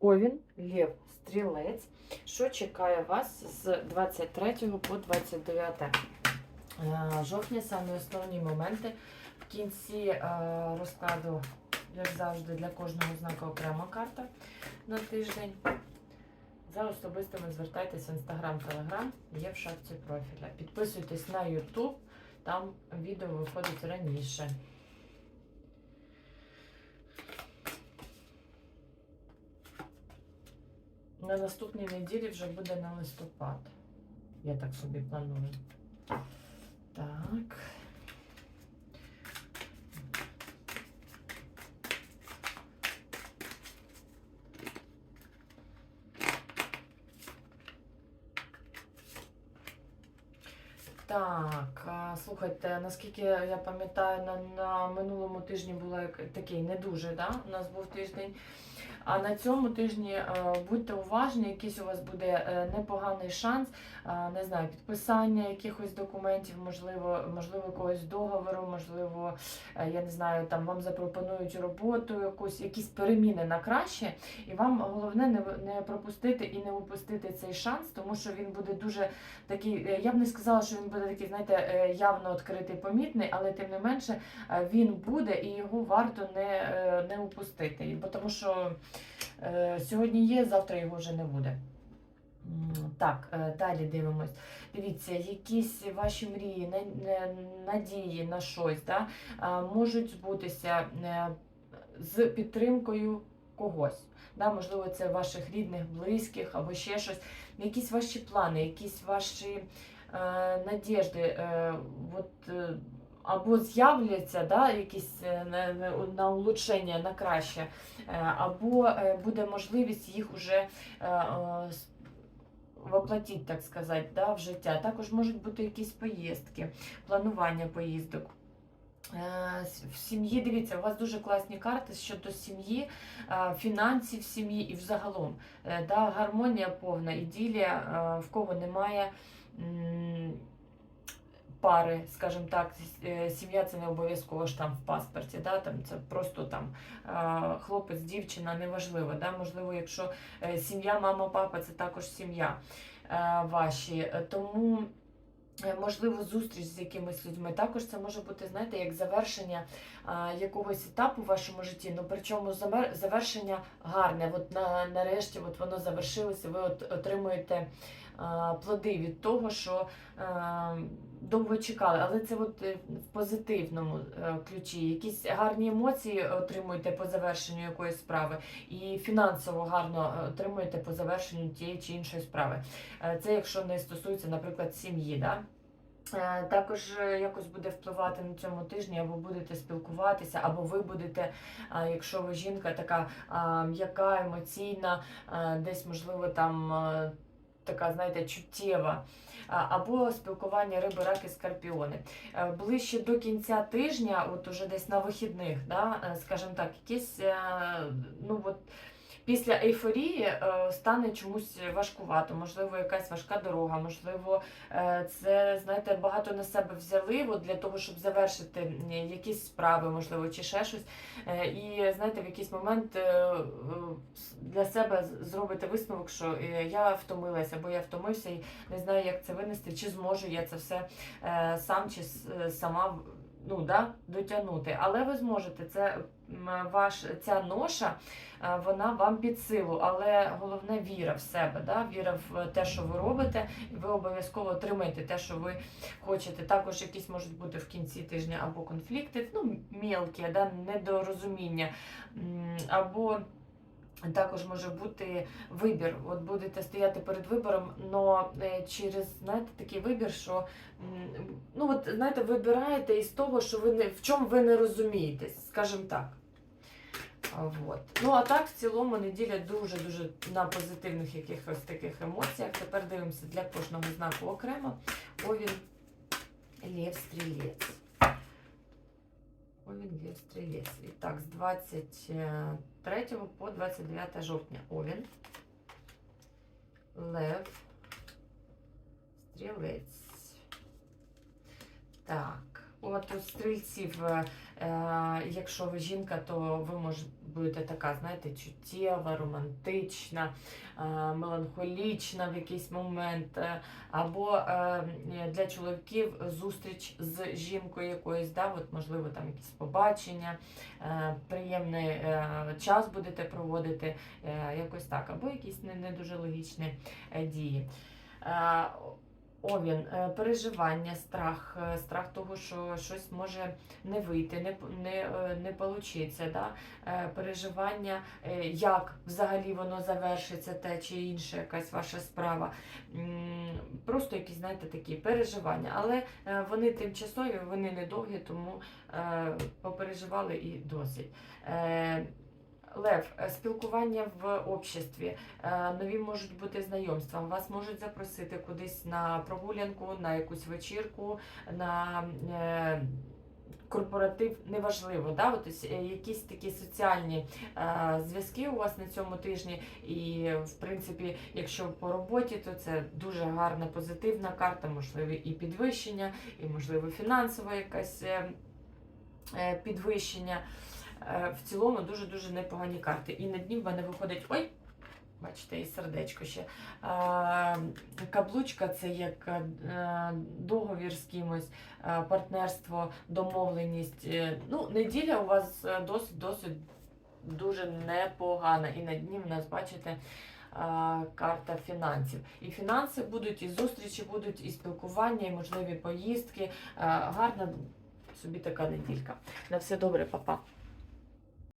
Овін, Лев, Стрілець. Що чекає вас з 23 по 29 е, жовтня? Саме основні моменти. В кінці е, розкладу, як завжди, для кожного знака окрема карта на тиждень. За особистими звертайтесь в інстаграм, телеграм, є в шапці профіля. Підписуйтесь на YouTube, там відео виходить раніше. На наступній неділі вже буде на листопад. Я так собі планую. Так. Так, слухайте, наскільки я пам'ятаю, на, на минулому тижні було такий не дуже, да? у нас був тиждень. А на цьому тижні е, будьте уважні, якийсь у вас буде е, непоганий шанс, е, не знаю, підписання якихось документів, можливо, можливо, якогось договору, можливо, я не знаю, там вам запропонують роботу, якусь, якісь переміни на краще. І вам головне не, не пропустити і не упустити цей шанс, тому що він буде дуже такий. Я б не сказала, що він буде такий, знаєте, явно відкритий, помітний, але тим не менше він буде і його варто не, не упустити. Бо тому що сьогодні є, завтра його вже не буде. Так, е, далі дивимось. Дивіться, якісь ваші мрії, на- на- надії на щось да, можуть збутися е, з підтримкою когось. Да, можливо, це ваших рідних, близьких або ще щось. Якісь ваші плани, якісь ваші е, надіжди. Е, от, е, або з'являться да, якісь е, на, на, улучшення, на краще, е, або е, буде можливість їх уже воплотити, так сказати, да, в життя. Також можуть бути якісь поїздки, планування поїздок. В сім'ї, дивіться, у вас дуже класні карти щодо сім'ї, фінансів сім'ї і взагалом. Да, гармонія повна, іділія, в кого немає пари, скажімо так, сім'я це не обов'язково ж там в паспорті, да, там це просто там хлопець, дівчина, неважливо. Да, можливо, якщо е, сім'я, мама, папа, це також сім'я е, ваші. Тому е, можливо зустріч з якимись людьми. Також це може бути, знаєте, як завершення а, якогось етапу в вашому житті. Ну причому завершення гарне. От на, нарешті от воно завершилося, ви от отримуєте а, плоди від того, що а, довго чекали. Але це от е, в позитивному е, ключі. Якісь гарні емоції отримуєте по завершенню якоїсь справи, і фінансово гарно е, отримуєте по завершенню тієї чи іншої справи. Це якщо не стосується, наприклад, сім'ї. Да? Також якось буде впливати на цьому тижні, або будете спілкуватися, або ви будете, якщо ви жінка така м'яка, емоційна, десь, можливо, там така, знаєте, чуттєва. Або спілкування риби, раки, скорпіони. Е, Ближче до кінця тижня, от уже десь на вихідних, да, е, скажімо так, якісь, е, ну от, після ейфорії е, стане чомусь важкувато, можливо, якась важка дорога, можливо, Е, Це, знаєте, багато на себе взяли от для того, щоб завершити якісь справи, можливо, чи ще щось. Е, І знаєте, в якийсь момент для себе з- зробите висновок, що я втомилася, або я втомився і не знаю, як це винести, чи зможу я це все сам чи сама ну, да, дотягнути. Але ви зможете. Це ваш ця ноша, е, вона вам під силу, але головне віра в себе, да? віра в те, що ви робите, ви обов'язково отримаєте те, що ви хочете. Також якісь можуть бути в кінці тижня або конфлікти, ну, мілкі, да? недорозуміння, або також може бути вибір. От будете стояти перед вибором, але через знаєте, такий вибір, що ну от знаєте, вибираєте із того, що ви не в чому ви не розумієтесь, скажімо так. А, Вот. Ну а так в цілому неділя дуже дуже на позитивних якихось таких емоціях. Тепер дивимося для кожного знаку окремо. Овін Лев Стрілець. Овін І так, з 23 по 29 жовтня. Овін. Лев. Стрілець. Так. От у стрільців е, Е, Якщо ви жінка, то ви може будете така, знаєте, чуттєва, романтична, е, меланхолічна в якийсь момент. е, Або е, для чоловіків зустріч з жінкою якоюсь, да, от, можливо, там якісь побачення, е, приємний е, час будете проводити, е, якось так, або якісь не, дуже логічні дії. Овін, е, переживання, страх, е, страх того, що щось може не вийти, не, не, е, не получиться, да? Переживання, як взагалі воно завершиться, те чи інша якась ваша справа. Просто якісь, знаєте, такі переживання. Але вони тимчасові, вони недовгі, тому попереживали і досить. Лев, е, спілкування в обществі, е, нові можуть бути знайомства. Вас можуть запросити кудись на прогулянку, на якусь вечірку, на е, корпоратив, неважливо. Да? От, ось, якісь такі соціальні зв'язки у вас на цьому тижні. І, в принципі, якщо по роботі, то це дуже гарна позитивна карта, можливо, і підвищення, і можливо фінансова якась підвищення. Е, В цілому дуже-дуже непогані карти. І на дні в мене виходить. Ой! Бачите, і сердечко ще. Е, Каблучка це як е, договір з кимось, партнерство, домовленість. Ну, неділя у вас е, досить досить дуже непогана. І на дні в нас, бачите, карта фінансів. І фінанси будуть, і зустрічі будуть, і спілкування, і можливі поїздки. Гарна собі така неділька. На все добре, папа.